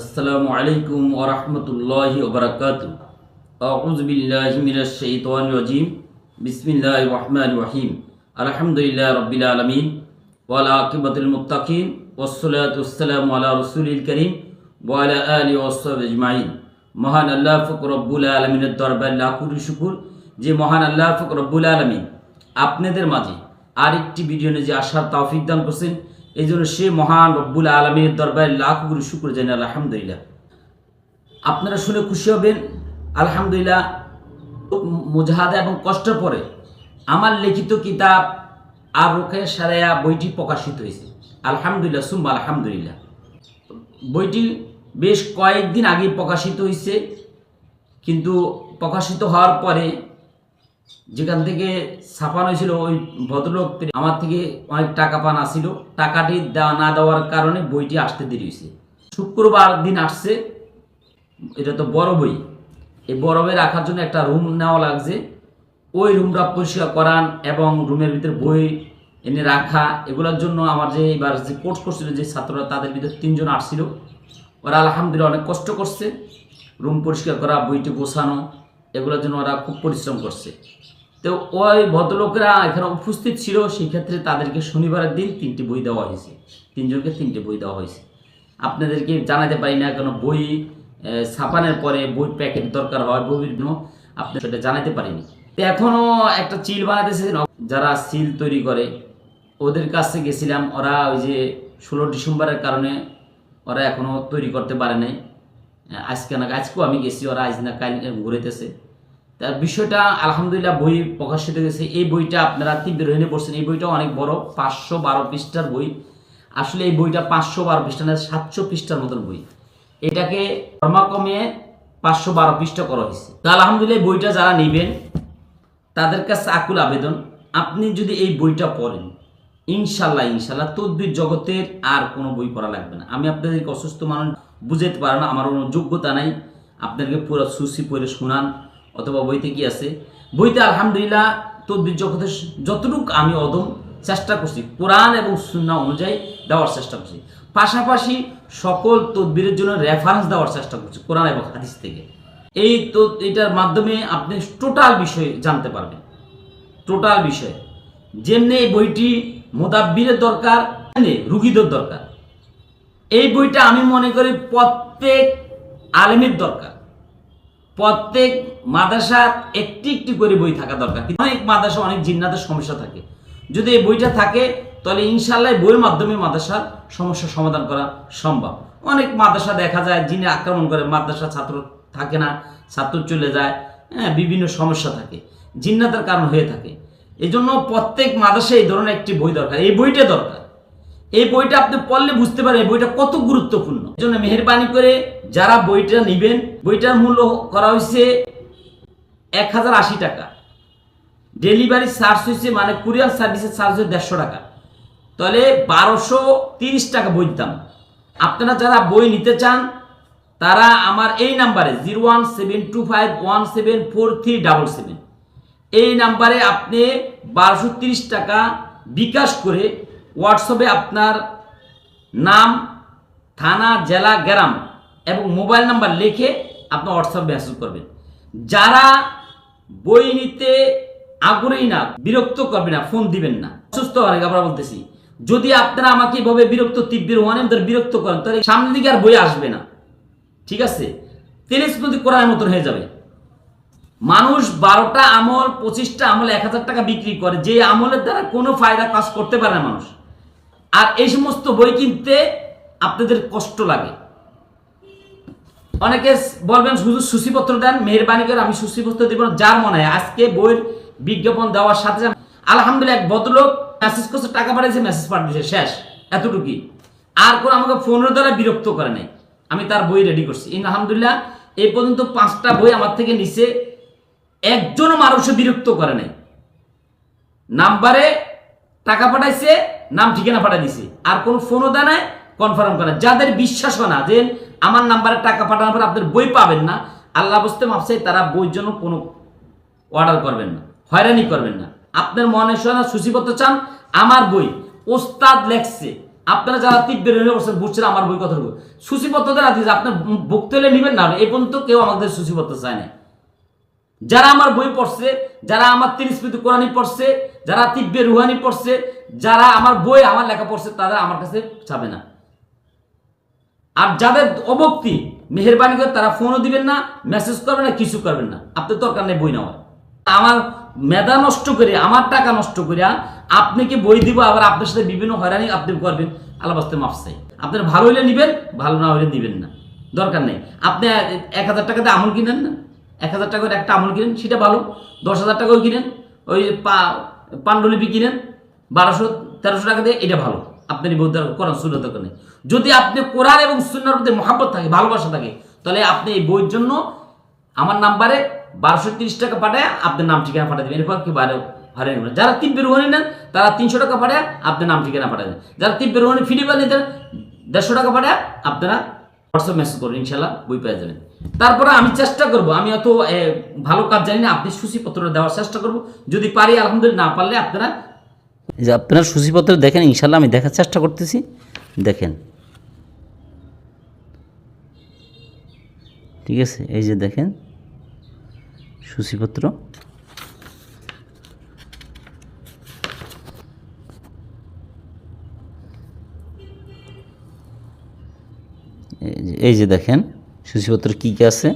আসসালামু আলাইকুম ওরহমতুল্লাহি ওবরাকাত আউজবিল্লাহ মিনাশাইতান রাজিম। বিসমিল্লাহ রহমান রহিম। আলহামদুলিল্লাহ রবিল আলমিন। ওয়ালা আকিবাতুল মুত্তাকিন। ওসলাত উসালাম আলা রসুলিল করিম। ওয়ালা আলী ওসব ইজমাইন মহান আল্লাহ ফকর রব্বুল আলমিনের দরবার লাকুর শুকুর। যে মহান আল্লাহ ফকর রব্বুল আলমিন আপনাদের মাঝে আরেকটি ভিডিও নিয়ে যে আসার তাওফিক দান করছেন। এই জন্য সে মহান রব্বুল আলমিনের দরবার লাখ গুরু শুকুর জানি আলহামদুলিল্লাহ। আপনারা শুনে খুশি হবেন, আলহামদুলিল্লাহ, মুজাহাদা এবং কষ্ট পরে আমার লিখিত কিতাব আর রোকে সারায়া বইটি প্রকাশিত হয়েছে। আলহামদুলিল্লাহ, সুম্মা আলহামদুলিল্লাহ। বইটি বেশ কয়েকদিন আগে প্রকাশিত হয়েছে, কিন্তু প্রকাশিত হওয়ার পরে যেখান থেকে ছাপানো হয়েছিল ওই ভদ্রলোক আমার থেকে অনেক টাকা পান আসছিল টাকাটি না দেওয়ার কারণে বইটি আসতে দেরি হয়েছে। শুক্রবার দিন আসছে, এটা তো বড় বই। এই বড় বই রাখার জন্য একটা রুম নেওয়া লাগছে। ওই রুমটা পরিষ্কার করান এবং রুমের ভিতরে বই এনে রাখা, এগুলোর জন্য আমার যে এবার যে কোর্স করছিল, যে ছাত্ররা তাদের ভিতরে তিনজন আসছিল। ওরা আলহামদুলিল্লাহ অনেক কষ্ট করছে। রুম পরিষ্কার করা, বইটি গোছানো এগুলোর জন্য ওরা খুব পরিশ্রম করছে। তো ওই ভদ্রলোকেরা এখানে উপস্থিত ছিল, সেই ক্ষেত্রে তাদেরকে শনিবারের দিন তিনটি বই দেওয়া হয়েছে। তিনজনকে তিনটি বই দেওয়া হয়েছে। আপনাদেরকে জানাতে পারি না, কেন বই ছাপানোর পরে বই প্যাকেট দরকার হয় বইয়ের জন্য আপনি সেটা জানাতে পারিনি। তো এখনও একটা চিল বানাতেছে, যারা সিল তৈরি করে, ওদের কাছে গেছিলাম, ওরা ওই যে ষোলো ডিসেম্বরের কারণে ওরা এখনও তৈরি করতে পারে নাই। আজকে না, আজকেও আমি গেছি, ওরা আজ না, কাল ঘুরেতেছে তার বিষয়টা, আলহামদুলিল্লাহ, বই প্রকাশিত হয়েছে। এই বইটা আপনারা তীব্র হয়ে পড়ছেন। এই বইটা অনেক বড়, পাঁচশো বারো পৃষ্ঠার বই। আসলে এই বইটা পাঁচশো বারো পৃষ্ঠা না, সাতশো পৃষ্ঠার মতন বই। এটাকে কর্মা কমিয়ে পাঁচশো বারো পৃষ্ঠা করা হয়েছে। তো আলহামদুলিল্লাহ বইটা যারা নেবেন, তাদের কাছে আকুল আবেদন। আপনি যদি এই বইটা পড়েন ইনশাল্লাহ ইনশাল্লাহ তদ্বির জগতের আর কোনো বই পড়া লাগবে না। আমি আপনাদেরকে অসুস্থ মানুষ বুঝাইতে পারব না, আমার কোনো যোগ্যতা নাই। আপনাদেরকে পুরো সুসি পড়ে শোনান, অথবা বইতে কি আছে? বইতে আলহামদুলিল্লাহ তদ্বির জগতের যতটুকু আমি অদম চেষ্টা করছি, কোরআন এবং সুন্না অনুযায়ী দেওয়ার চেষ্টা করছি। পাশাপাশি সকল তদবিরের জন্য রেফারেন্স দেওয়ার চেষ্টা করছি, কোরআন এবং হাদিস থেকে। এই তো এটার মাধ্যমে আপনি টোটাল বিষয় জানতে পারবেন। টোটাল বিষয়। যেমনি এই বইটি মোদাব্বিরের দরকার তেমনি রুগীদের দরকার। এই বইটা আমি মনে করি প্রত্যেক আলেমের দরকার। প্রত্যেক মাদ্রাসার একটি একটি করে বই থাকা দরকার। অনেক মাদ্রাসা, অনেক জিন্নাতের সমস্যা থাকে। যদি এই বইটা থাকে, তাহলে ইনশাল্লাহ বইয়ের মাধ্যমে মাদ্রাসার সমস্যার সমাধান করা সম্ভব। অনেক মাদ্রাসা দেখা যায়, যিনি আক্রমণ করে মাদ্রাসা ছাত্র থাকে না, ছাত্র চলে যায় হ্যাঁ বিভিন্ন সমস্যা থাকে। জিন্নাতের কারণ হয়ে থাকে। এই জন্য প্রত্যেক মাদ্রাসায় এই ধরনের একটি বই দরকার। এই বইটা দরকার। এই বইটা আপনি পড়লে বুঝতে পারেন এই বইটা কত গুরুত্বপূর্ণ। এই জন্য মেহরবানি করে যারা বইটা নেবেন, বইটার মূল্য করা হয়েছে এক হাজার আশি টাকা। ডেলিভারি চার্জ হয়েছে মানে কুরিয়ার সার্ভিসের চার্জ হচ্ছে দেড়শো টাকা। তাহলে বারোশো তিরিশ টাকা বই দাম আপনারা যারা বই নিতে চান, তারা আমার এই নাম্বারে zero one seven two five one seven four three double seven. এই নাম্বারে আপনি বারোশো টাকা বিকাশ করে হোয়াটসঅ্যাপে আপনার নাম, থানা, জেলা, গ্রাম এবং মোবাইল নাম্বার লিখে আপনি হোয়াটসঅ্যাপ মেসেজ করবেন। যারা বই নিতে আগ্রহী না, বিরক্ত করবে না, ফোন দিবেন না। অসুস্থ অনেক আমরা বলতেছি, যদি আপনারা আমাকে এভাবে বিরক্ত, তীব্র হন এবং বিরক্ত করেন, তাহলে সামনের দিকে আর বই আসবে না। ঠিক আছে? তেলিশ নদী করার মতন হয়ে যাবে। মানুষ বারোটা আমল, পঁচিশটা আমল, এক হাজার টাকা বিক্রি করে। যে আমলের দ্বারা কোনো ফায়দা কাজ করতে পারে না মানুষ। আর এই সমস্ত বই কিনতে আপনাদের কষ্ট লাগে। অনেকে বলবেন, শুধু সূচিপত্র দেন, মেহরবানি করে আমি সূচিপত্র দেব যার মনে হয়, আজকে বইয়ের বিজ্ঞাপন দেওয়ার সাথে সাথে আলহামদুলিল্লাহ এক ভদ্রলোক মেসেজ করছে, টাকা পাঠিয়েছে মেসেজ পাঠিয়েছে, শেষ, এতটুকুই। আর কোনো আমাকে ফোনের দ্বারা বিরক্ত করে নাই। আমি তার বই রেডি করছি। আলহামদুলিল্লাহ, এই পর্যন্ত পাঁচটা বই আমার থেকে নিচে একজনও মানুষও বিরক্ত করে নাই। নাম্বারে টাকা পাঠাইছে, নাম ঠিকানা পাঠাই দিছে। আর কোন ফোনও দেয় নাই কনফার্ম করে যাদের বিশ্বাস হয় না, যে আমার নাম্বারে টাকা পাঠানোর পর আপনার বই পাবেন না, আল্লাহ বুঝতে মাপছে তারা বইয়ের জন্য কোনো অর্ডার করবেন না, হয়রানি করবেন না। আপনার মনে হয় না সূচিপত্র চান, আমার বই, ওস্তাদ লেখছে। আপনারা যারা তীব্র বসছেন বুঝছেন আমার বই কথা সূচিপত্র দেওয়া দিয়েছে আপনার হলে নেবেন না এই পর্যন্ত কেউ আমাদের সূচিপত্র চায় না যারা আমার বই পড়ছে, যারা আমার তিরিশপিত কোরআনি পড়ছে, যারা তিব্বে রুহানি পড়ছে, যারা আমার বই, আমার লেখা পড়ছে, তারা আমার কাছে চাবে না। আর যাদের অবক্তি, মেহরবানি করে তারা ফোনও দিবেন না, মেসেজ করবেন না, কিছু করবেন না। আপনার দরকার নেই বই নেওয়ার। আমার মেধা নষ্ট করে, আমার টাকা নষ্ট করে আপনাকে বই দিব, আবার আপনার সাথে বিভিন্ন হয়রানি আপনি করবেন? আল্লাহ বাস্তে মাফ চাই। আপনার ভালো হইলে নেবেন, ভালো না হইলে নেবেন না। দরকার নেই। আপনি এক হাজার টাকাতে আমল কিনেন না? এক হাজার টাকা করে একটা আমল কিনেন, সেটা ভালো। দশ হাজার টাকাও কিনেন, ওই পা পাণ্ডুলিপি কিনেন, বারোশো, তেরোশো টাকা দিয়ে, এটা ভালো। আপনি বলতে কোরআন সুন্নার দরকার নেই যদি আপনি কোরআন এবং সুন্নার প্রতি মহাব্বত থাকে, ভালোবাসা থাকে, তাহলে আপনি এই বইয়ের জন্য আমার নাম্বারে বারোশো তিরিশ টাকা পাঠায় আপনার নাম ঠিকানা পাঠিয়ে দেবেন। এরপর কি বাইরে হারিয়ে নেবেন যারা তিব্বে রোহানি নেন তারা তিনশো টাকা পাঠায় আপনার নাম ঠিকানা পাঠিয়ে দেবেন যারা তিব্বে রোহানি ফ্রি নিতেন দেড়শো টাকা পাঠায় আপনারা হোয়াটসঅ্যাপ মেসেজ করুন ইনশাল্লাহ বই পেয়ে যাবেন। তারপরে আমি চেষ্টা করব, আমি অত ভালো কাজ জানি না, আপনি সূচিপত্র দেওয়ার চেষ্টা করব। যদি পারি, আলহামদুলিল্লাহ, না পারলে আপনারা যে আপনার সূচিপত্র দেখেন, ইনশাল্লাহ আমি দেখার চেষ্টা করতেছি। দেখেন। ঠিক আছে, এই যে দেখেন, সূচিপত্র। এই যে- দেখেন সূচিপত্র কী কী আছে,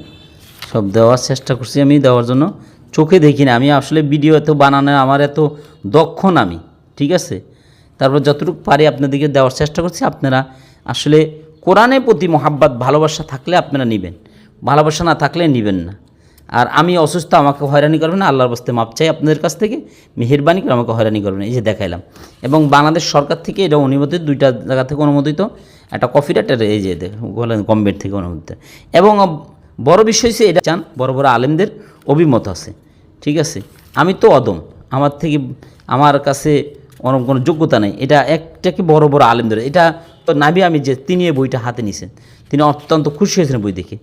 সব দেওয়ার চেষ্টা করছি আমি দেওয়ার জন্য। চোখে দেখি না, আমি আসলে ভিডিও এত বানানো আমার এত দক্ষ আমি, ঠিক আছে? তারপর যতটুকু পারি আপনাদেরকে দেওয়ার চেষ্টা করছি, আপনারা আসলে কোরআনের প্রতি মহাব্বাত, ভালোবাসা থাকলে আপনারা নেবেন, ভালোবাসা না থাকলে নেবেন না। আর আমি অসুস্থ, আমাকে হয়রানি করবেন না, আল্লাহর বস্তে মাপ চাই আপনাদের কাছ থেকে, মেহেরবানি করে আমাকে হয়রানি করবেন এই যে দেখাইলাম। এবং বাংলাদেশ সরকার থেকে এটা অনুমোদিত, দুইটা জায়গা থেকে অনুমোদিত, একটা কপিরাইট আর এই যে বলেন গভর্নমেন্ট থেকে অনুমোদিত। এবং বড় বিষয় হচ্ছে এটা চান, বড় বড় আলেমদের অভিমত আছে। ঠিক আছে? আমি তো অদম। আমার থেকে, আমার কাছে ওরকম কোনো যোগ্যতা নেই। এটা একটাকে বড় বড় আলেমদের, এটা তো নাবি আমি যে তিনি বইটা হাতে নিছেন তিনি অত্যন্ত খুশি হয়েছেন বই দেখে।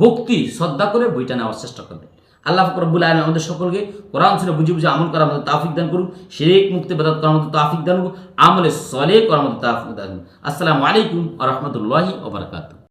ভক্তি, শ্রদ্ধা করে বইটা নেওয়ার চেষ্টা করবে। আল্লাহ ফকরবুল আলম আমাদের সকলকে কোরআন শুনে বুঝে বুঝে আমল করার মতো তাফিক দান করুন শেরেক মুক্তি বেদাত করার মতো তাফিক দান করুক, আমলে সলে করার মতো তাফিক দান আসসালামু আলাইকুম আ রহমতুল্লাহি ওবরাকাতুহ